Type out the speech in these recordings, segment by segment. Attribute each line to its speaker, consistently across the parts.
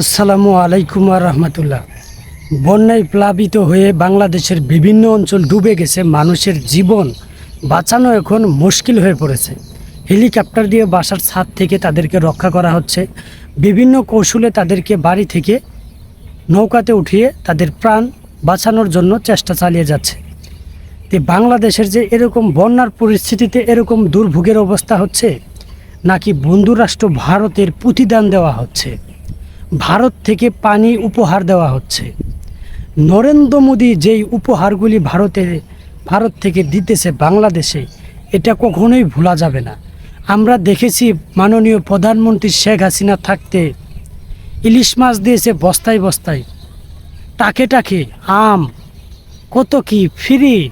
Speaker 1: আসসালামু আলাইকুম আর রহমতুল্লাহ। বন্যায় প্লাবিত হয়ে বাংলাদেশের বিভিন্ন অঞ্চল ডুবে গেছে, মানুষের জীবন বাঁচানো এখন মুশকিল হয়ে পড়েছে। হেলিকপ্টার দিয়ে বাসার ছাদ থেকে তাদেরকে রক্ষা করা হচ্ছে। বিভিন্ন কৌশলে তাদেরকে বাড়ি থেকে নৌকাতে উঠিয়ে তাদের প্রাণ বাঁচানোর জন্য চেষ্টা চালিয়ে যাচ্ছে। তো বাংলাদেশের যে এরকম বন্যার পরিস্থিতিতে এরকম দুর্ভোগের অবস্থা হচ্ছে, নাকি বন্ধুরাষ্ট্র ভারতের প্রতিদান দেওয়া হচ্ছে? ভারত থেকে পানি উপহার দেওয়া হচ্ছে। নরেন্দ্র মোদী যেই উপহারগুলি ভারতে, ভারত থেকে দিতেছে বাংলাদেশে, এটা কখনোই ভোলা যাবে না। আমরা দেখেছি মাননীয় প্রধানমন্ত্রী শেখ হাসিনা থাকতে ইলিশ মাছ দিয়েছে বস্তায় বস্তায়। টাকে টাকে আম, কত কি ফ্রি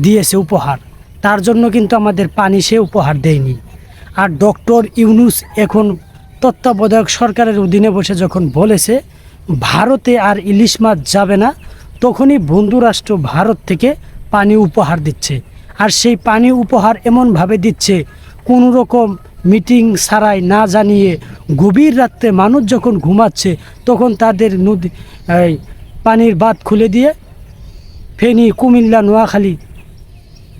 Speaker 1: দিয়েছে উপহার। তার জন্য কিন্তু আমাদের পানি সে উপহার দেয়নি। আর ডক্টর ইউনুস এখন তত্ত্বাবধায়ক সরকারের অধীনে বসে যখন বলেছে, ভারতে আর ইলিশ মাছ যাবে না, তখনই বন্ধুরাষ্ট্র ভারত থেকে পানি উপহার দিচ্ছে। আর সেই পানি উপহার এমনভাবে দিচ্ছে, কোনো রকম মিটিং ছাড়াই না জানিয়ে গভীর রাত্রে মানুষ যখন ঘুমাচ্ছে, তখন তাদের নদী পানির বাঁধ খুলে দিয়ে ফেনী, কুমিল্লা, নোয়াখালী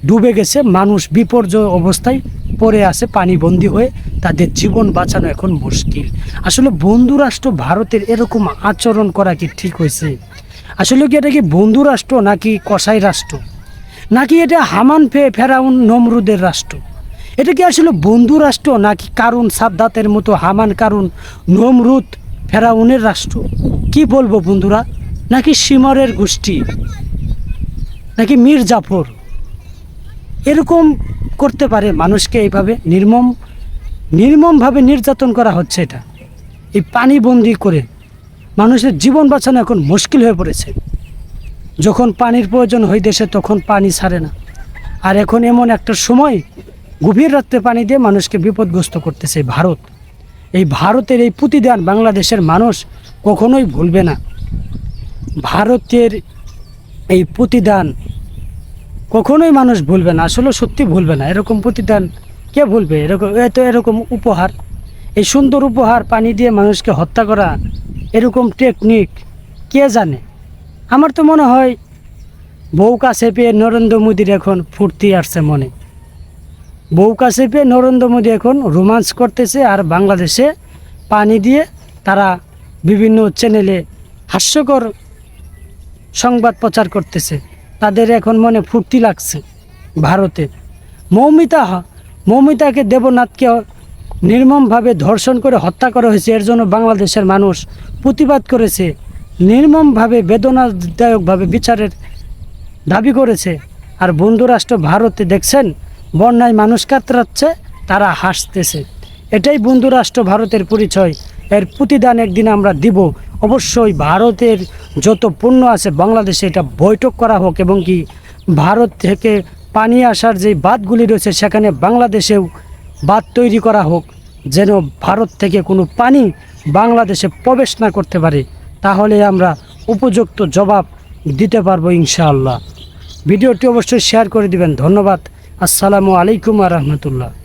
Speaker 1: ডুবে গেছে। মানুষ বিপর্যয় অবস্থায় পড়ে আছে পানিবন্দী হয়ে তাদের জীবন বাঁচানো এখন মুশকিল। আসলে বন্ধুরাষ্ট্র ভারতের এরকম আচরণ করা কি ঠিক হয়েছে? আসলে কি এটা কি বন্ধুরাষ্ট্র নাকি কসাই রাষ্ট্র? নাকি এটা হামান ফে ফেরাউন নমরুদের রাষ্ট্র? এটা কি আসলে বন্ধু রাষ্ট্র নাকি কারুন সাদ্দাতের মতো হামান কারুন নমরুদ ফেরাউনের রাষ্ট্র? কি বলব বন্ধুরা? নাকি সিমরের গোষ্ঠী? নাকি মীর জাফর এরকম করতে পারে মানুষকে এইভাবে নির্মম, নির্মমভাবে নির্যাতন করা হচ্ছে এটা। এই পানিবন্দি করে মানুষের জীবন বাঁচানো এখন মুশকিল হয়ে পড়েছে। যখন পানির প্রয়োজন হয় দেশে তখন পানি ছাড়ে না। আর এখন এমন একটা সময়, গভীর রাত্রে পানি দিয়ে মানুষকে বিপদগ্রস্ত করতেছে ভারত। এই ভারতের এই প্রতিদান বাংলাদেশের মানুষ কখনোই ভুলবে না। ভারতের এই প্রতিদান কখনোই মানুষ ভুলবে না, আসলে সত্যি ভুলবে না। এরকম প্রতিদান কে ভুলবে? এরকম এত এরকম উপহার। এই সুন্দর উপহার পানি দিয়ে মানুষকে হত্যা করা, এরকম টেকনিক কে জানে? আমার তো মনে হয় বউ কাছে পেয়ে নরেন্দ্র মোদীর এখন ফুর্তি আসছে মনে। বউ কাছে পেয়ে নরেন্দ্র মোদী এখন রোমান্স করতেছে আর বাংলাদেশে পানি দিয়ে তারা বিভিন্ন চ্যানেলে হাস্যকর সংবাদ প্রচার করতেছে। তাদের এখন মনে ফুর্তি লাগছে ভারতে মৌমিতা, মৌমিতাকে দেবনাথকে নির্মমভাবে ধর্ষণ করে হত্যা করা হয়েছে, এর জন্য বাংলাদেশের মানুষ প্রতিবাদ করেছে, নির্মমভাবে বেদনাদায়কভাবে বিচারের দাবি করেছে। আর বন্ধুরাষ্ট্র ভারতে দেখছেন, বন্যায় মানুষ কাতরাচ্ছে, তারা হাসতেছে। এটাই বন্ধুরাষ্ট্র ভারতের পরিচয়। এর প্রতিদান একদিন আমরা দিব। অবশ্যই ভারতের যত পণ্য আছে বাংলাদেশে এটা বৈঠক করা হোক এবং কি ভারত থেকে পানি আসার যে বাঁধগুলি রয়েছে, সেখানে বাংলাদেশেও বাঁধ তৈরি করা হোক, যেন ভারত থেকে কোনো পানি বাংলাদেশে প্রবেশ না করতে পারে, তাহলে আমরা উপযুক্ত জবাব দিতে পারব ইনশাআল্লাহ। ভিডিওটি অবশ্যই শেয়ার করে দিবেন। ধন্যবাদ। আসসালামু আলাইকুম আ রহমতুল্লাহ।